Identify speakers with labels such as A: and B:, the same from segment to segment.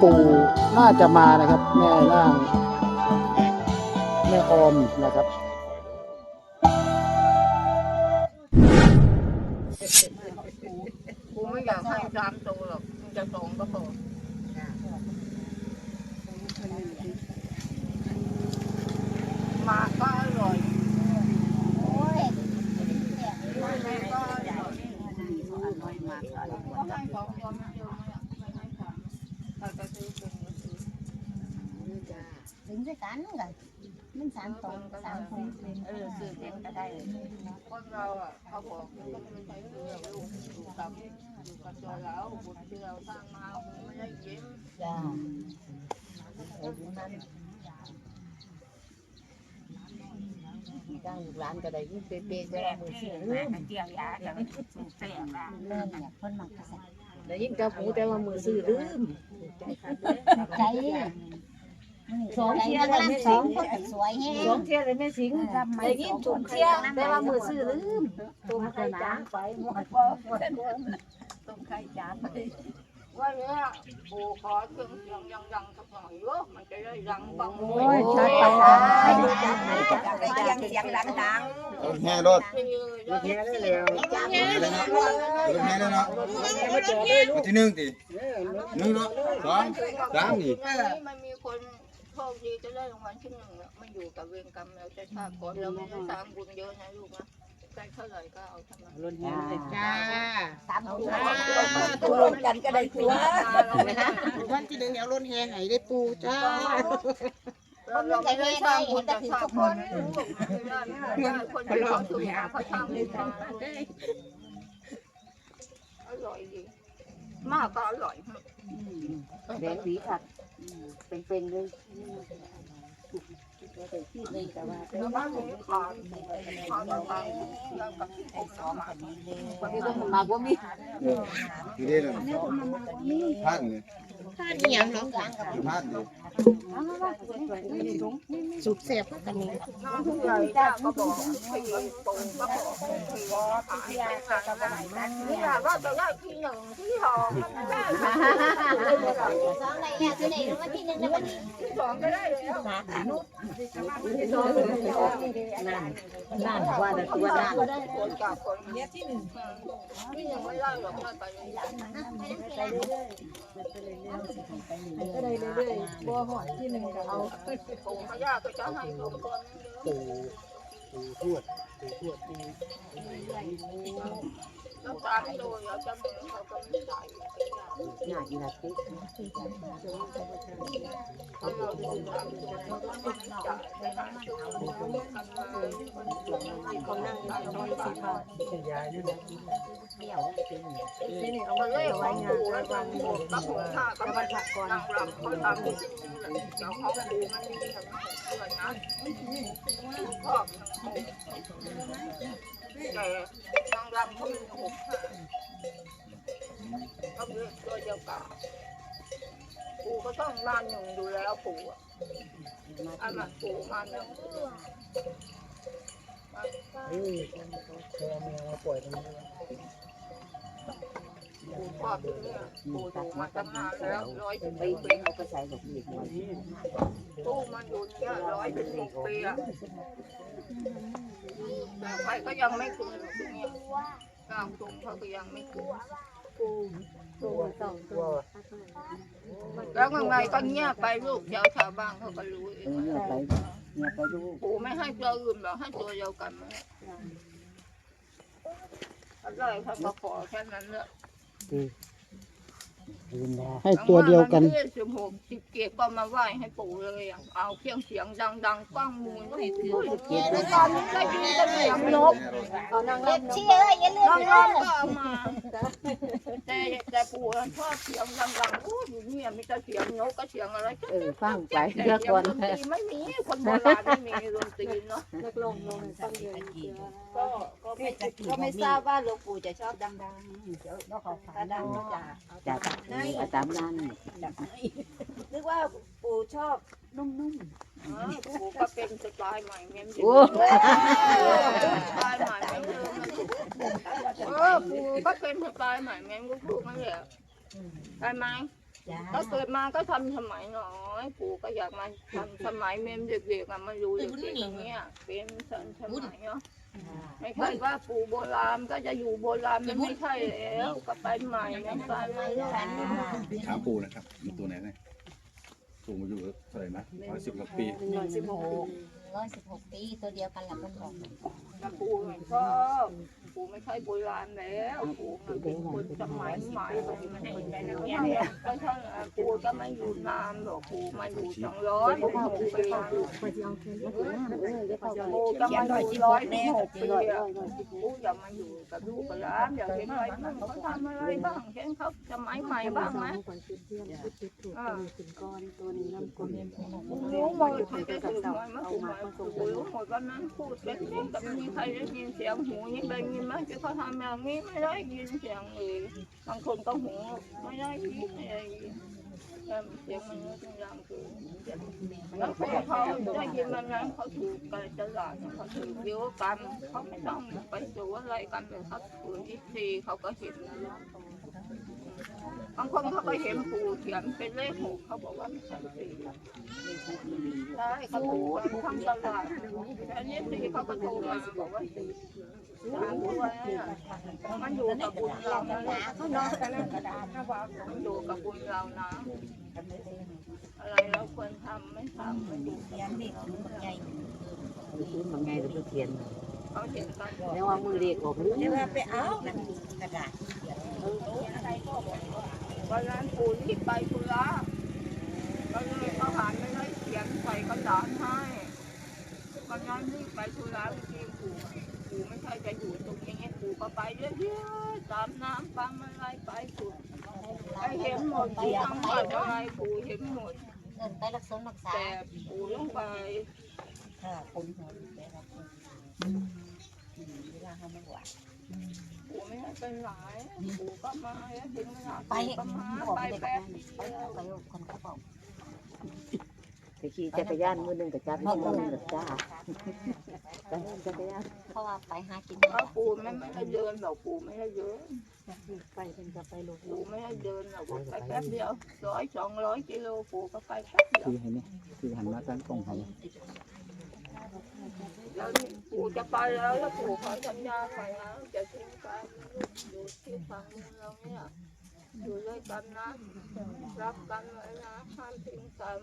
A: ปู่น่าจะมานะครับ แม่ร่าง แม่ออมนะครับ
B: กูไม่อยากให้สามตัวหรอกมึงจะสองก็พอมาก็อร่อยไม่ไม่ก็อร่อยก็ให้ของยอมเดียวไม่ให้สามเราจะซื้อเป็นก็ซื้อ
C: ถึงด้วยกันกันมันสามตรงสามคง
B: เออซื้อเป็นก็ได้คนเราอะเขาบอกมันก็ไม่ใช่เรื่องลูกอยู่กับอยู่กับตัวเราบุญที่เราสร้างมาไม่ได้ยิ้ม
C: จ้า
D: จ้างลูกหลานก็ได้ยิ่งเป๊ะๆก็
B: แม่
D: ได้มือ
B: ที่
D: เสีย
B: แม่เจียวยาจะสูบเสียละ
C: เริ่มเนี่ยคนมักกระสับ
D: แล้วยิ่งกับหูแต่ว่ามือซื้อลืม
C: ใจ สองเที่ยวแล้วสองคนสวยแฮ
D: สองเที่ยวเลยแม่สิงได้ยิ่งถูกเที่ยวแต่ว่ามือซื้อลืมตัวใครจ้างไปหมดบ่หมดต้มไข่จานไป
B: ว่าเนี่ยปูขอเครื่องเสียงยังยังสักหน่อยเยอะมันจะได้ดังบัง
D: โอ้ยชัดไปยังเสียงดัง
E: รถแห่รถ
B: รถแห่ได้เลย
E: รถแห่เลยเนาะรถแห่เลยเนาะรถที่หนึ่งติหนึ่งเนาะสองสามนี่
B: มันมี คนโชคดีจะได้รางวัลที่หนึ่งมันอยู่กับเวรกรรมเราจะชาติก่อนเราไม่ได้สร้างบุญเยอะนะลูกนะได้เท่าไหร่ก็เอาเท่านั้น
D: จ้า
C: สามตัว
D: ตัวรวมกันก็ได้ตัว
F: วันที่หนึ่งเอารถแห่ให้ได้ปูจ้า
B: เราไม่ได้สร้างบุญแต่สร้างคนคนที่เขาถือเขาสร้างบุญมาอร่อยดีมากก็อร่อย
D: แดงสีค่ะ เป็นๆเลย ที่เลยแต่ว่า
B: บ้านนี้ขาดขาดอะไรยังกับที่ผมสอนมา
D: วันนี้ต้องมาว่ามี
E: ที่นี่เลยพันเนี่ย
F: ท่านนี่ยังเนาะ
E: พันเลย
F: สุกเสียบกันนี่
B: น้องผู้ใหญ่จ้าก็บอกพี่ปู่ก็บอกพี่ว่าขายไปขายอะไรนี่แหละก็จะได้ที่หนึ่งที่สองมันได้
C: สองในเนี่ยคือในวันที่หนึ่งในวันนี้
B: ที่สองก็ได้แล้ว
D: นั่นว่าแต่ตัวนั่น
B: คนกับคนเนี้ยที่หนึ่งที่ยังไม่ได้หรอกได้ไปเลย
F: ก็ได้เรื่อยๆบัวหอยที่หนึ่งก็เอา
B: ปู่พญาก็จะให้สองคน
A: ปู่ปู่ทวดปู่ทวดปู่
B: แล้วตามโดยเราจะมือเขาก็ไม่ได้
D: หน้าอีหลักปุ๊บ
B: เราดูตามตัวเขาก็ไม่จ่ายไป เขาตั้งยี่สิบบาท
F: เขียนี่เอา
B: มั
F: มาน
B: เล่ของปู่แล้วบางหมวกกับหัวข้าก็มาถักก่อนางรำเขาทำที่นี่แหละเจ้าของปู่มันมีทำให้เพื่อนนะพ่อแต่นางรำเขามีหกห้า เขาเรียกตัวเดียวกันปู่ก็ต้องมาหนึ่งอยู่แล้วปู่อะอันนั้นปู่มาหนึ่ง
A: เออแค่เมียมาปล่อยตรงนี้
B: ปู่ชอบที่นี่ปู่ถูมาตั้งนานแล้วร้อย
D: เป็
B: นปี
D: เป็นเอาไปใส่หลบหลีกหน่อย
B: ตู้มันอยู่เนี่ยร้อยเป็นหกปีอะแต่ใครก็ยังไม่คืนตรงนี้กลางตรงเขาก็ยังไม่คืน
A: ตัวตัว
B: แล้วยังไงก็เงียบไปลูกเดี๋ยวชาวบ้านเขาก็รู้เอง
D: เงียบไปเงียบไปดู
B: ปู่ไม่ให้ตัวอื่นหรอกให้ตัวเดียวกันไหมอะไรเขาก็ขอแค่นั้นแหละ
A: ให้ตัวเดียวกัน
B: สิบหกสิบเกียรก็มาไหว้ให้ปู่เลยอะเอาเครื่องเสียงดังๆก้องมูลให้ถือเกียรตอนนี้ได้ยินแต่เสียงนก
F: เอานาง
C: เด็
F: รำ
C: กเชียร์อย่าลืม
B: น้อง
C: เด้อ
B: ๆก็เอามาแต่แต่ปู่ชอบเสียงดังๆโอ้ยอยู่เนี่ยมีแต่เสียงนกก็เสียงอะไร
F: เออฟังไป
B: แต่
F: เดี๋ยว
B: เสีย
F: ก่องน
B: ดนตรีไม่มีคนโบราณไม่มีดนตรีเนาะ
F: นักลงลงฟังเดือน
B: ก็ก็ไม่
D: ก็ไม่ทราบว่าหลวงปู่จะชอบดังๆเดี๋ยวเราขอฟังดังๆจ้ะ
F: จากตามนั้น
D: นึกว่าปู่ชอบนุ่ม
B: อ๋อปู่ก็เป็นสไตล์ใหม่เงี้ย
F: โอ้
B: สไตล์ใหม่แม่งเดิมเออปู่ก็เป็นสไตล์ใหม่แม่งก็ถูกนั่นแหละได้ไหม
D: ๆจ้า
B: ถ้าเกิดมาก็ทำสมัยน้อยปู่ก็อยากมาทำสมัยเมมเด็กๆอะมาดูเด็กๆอย่างเงี้ยเป็นสมัยเนาะ ไม่ใช่ว่าปู่โบราณก็จะอยู่โบราณมันไม่ใช่แล้วก็ไปใหม่นะไปใหม่
E: ถามปูนะครับมีตัวไหนไหมปูมาอยู่เท่าไหร่นะร้อยสิบกว่าปี
D: หนึ่งสิบหก
C: ร้อยสิบหกปีตัวเดียวกันแหละเพิ่นบอก
B: ถ้าปู่ไม่ชอบ ปู่ไม่ใช่โบราณแล้วปู่มันเป็นคนสมัยใหม่เนี่ยก็ท่านปู่ก็ไม่อยู่นานหรอกปู่มาอยู่สองร้อยหกปีปู่ก็มาอยู่ร้อยหกปีปู่อย่ามาอยู่กับลูกกับหลานอย่าเห็นอะไรบ้างเขาทำอะไรบ้างเห็นเขาสมัยใหม่บ้างไหมอ่รู้หมดใครจะถูกหวยมาถูกหวยปู่รู้หมดวันนั้นพูดเป็นเสียงแต่ไม่มีใครได้ยินเสียงหูนี่ได้ยินไหมที่เขาทำอย่างนี้ไม่ได้ยินเสียงเลยบางคนก็หูไม่ได้ยินไม่ได้ยินแต่เสียงมันก็ยังคือแล้วพอเขาได้ยินมันนั้นเขาถูกกันตลาดเขาถูกเดียวกันเขาไม่ต้องไปดูอะไรกันเลยเขาถูกที่สี่เขาก็เห็นบางคนเขาก็เห็นปู่เขียนเป็นเลขหกเขาบอกว่าไม่ใช่สี่ใช่เขาถูกทั้งตลาดอันนี้สี่เขาก็โทรมาบอกว่าสี่ มันอยู่กับบุญเรานะเขานอนกันกระดาษนะว่าผมอยู่กับบุญเรานะอะไรเราควรทำไม่ทำไม่อยู่กับบุญเรา
F: ซื้อมาไงเราเขียน
B: เขาเห็นกัน
F: แล้วว่ามือเรียกออกรู้
D: เดี๋ยวไปเอากระดาษ
B: วันนั้นปู่รีบไปธุระก็เลยเขาหันไม่ได้เขียนใส่กระดาษให้วันนั้นรีบไปธุระ จะอยู่ตรงนี้ให้ปู่ก็ไปเรื่อยๆตามน้ำตามอะไรไปสุดไปเห็นหมดที่ทำอะไรปู่เห็นหมด
C: เดินไปรักษารักษา
B: แต่ปู่ลงไป
D: ค่ะคนหัวไปรับเวลาเขาไม่ไหว
B: ปู่ไม่ให้เป็นหลายปู่ก็มาแล้วถึงเวลา
C: ไป
B: ก็มาไปแป๊บ
C: ไปไปคนเขาบอก
F: ไปขี่จักรยานมือหนึ่งกับจักรมือหนึ่งกับจ้า จักรยาน
C: เพราะว่าไปหากิน
B: เพราะปู่ไม่ไม่ได้เดินหรอกปู่ไม่ได้เดิน
F: ไปเป็นจะไปลง
B: ปู่ไม่ได้เดินหรอกปู่ไปแป๊บเดียวร้อยสองร้อยกิโลปู่ก็ไปแป๊บเดียว
A: คือให้เนี่ยคือหันมาตั้งกล้องให้
B: แล้วนี่ปู่จะไปแล้วแล้วปู่ขอสัญญาไปนะจะทิ้งกันอยู่ที่ฝั่งเมืองเราเนี่ย อยู่ด้วยกันนะรักกันไว้นะห้ามทิ้งกัน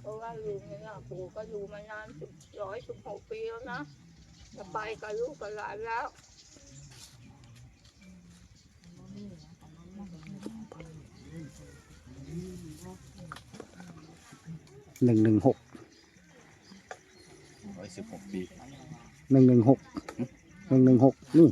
B: เพราะว่าลุงเนี่ยปู่ก็อยู่มานานสิบร้อยสิบหกปีแล้วนะจะไปกับลูกกับหลานแล้ว
A: หนึ่งหนึ่งหก
E: ร้อยสิบหกปี
A: หนึ่งหนึ่งหกหนึ่งหนึ่งหกนี่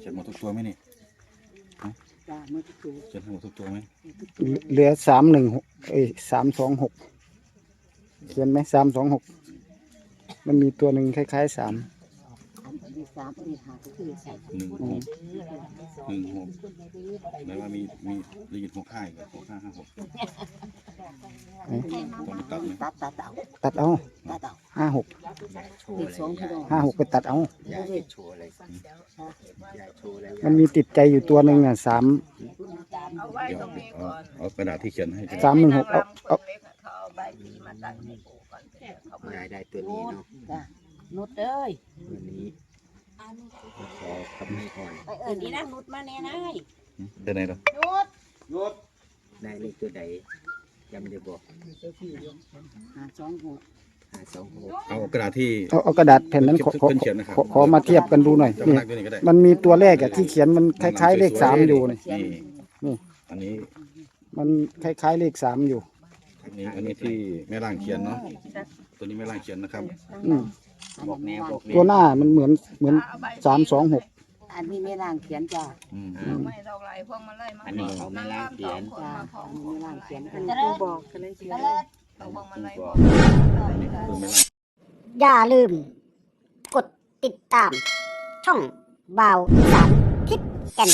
E: เขียนหมดทุกตัวไหมนี่
F: จ้ามือถูก
E: เขียนหมดทุกตัวไหม
A: เหลือสามหนึ่งหกเอ้ยสามสองหกเขียนไหมสามสองหกมันมีตัวหนึ่งคล้ายๆสาม
F: สามมีหาก็คือใส่
E: หนึ่งหกหนึ่งหกแม้ว่ามีมีได้ยินหกห้าอีกเหรอหกห้าห้าหกตัดไหม
F: ตัดตัดเอา
A: ตัดเอา
F: ตัดเอา
A: ห้าหก
F: ติดสองพี่น้อ
A: ห้าหกไปตัดเอา
F: ยาย
A: มันมีติดใจอยู่ตัวหนึ่งอะสาม
B: เอาไว้
E: เดี๋ยว
B: ตรงนี้
E: เอา
B: ก่อน
E: เอากระดาษที่เขียนให้
A: สามหนึ่งหกเอาเอา
B: คนเล็กอะเขาเอาใบสีมาตั้งให้ปู่ก่อนเดี๋ย
G: ได้ตัวนี้เนาะ
F: จ้านุดเอ้ย
G: วันนี้ ขอคำนี้ก่อน
D: ไปเออนี่นะนุดมาแน่นาย
E: เป็นไงล่ะ
H: หยุด
G: ได้เลขตัวใดจำได้บ่
F: หาสองหก
G: ห้าสองหก
E: เอากระดาษที่
A: เอาเอากระดาษแผ่นนั้นขอขอ
E: เพิ่นเขียนนะครับ
A: ขอขอมาเทียบกันดูหน่อย
E: จะ
A: นี่
E: มานักด้วยนี่ก็ได้
A: มันมีตัวเลขอะที่เขียนมันคล้ายๆเลขสามอยู่นี่
E: นี่
A: นี่
E: อันนี้
A: มันคล้ายๆเลขสามอยู่
E: อันนี้อันนี้ที่แม่ร่างเขียนเนาะตัวนี้แม่ร่างเขียนนะครับ
A: อืม
G: บอกแนวบอก
A: ตัวหน้ามันเหมือนเหมือนสามสองหก
F: อันนี้ไม่ล่างเขียนจ้า
E: อืม
B: ไม่ดอกไหลพวงมาไล่มา
G: อันนี้ของแม่ล่างเขียน
F: จ้าอันนี้ไม่ล่างเขียน
D: อันนี้บอกกันเลยเชียว
B: เอาพวงมาไล่
E: อันนี้คือแม่ร่าง
I: อย่าลืม กดติดตาม ช่องบ่าวอีสานทิพย์แก่น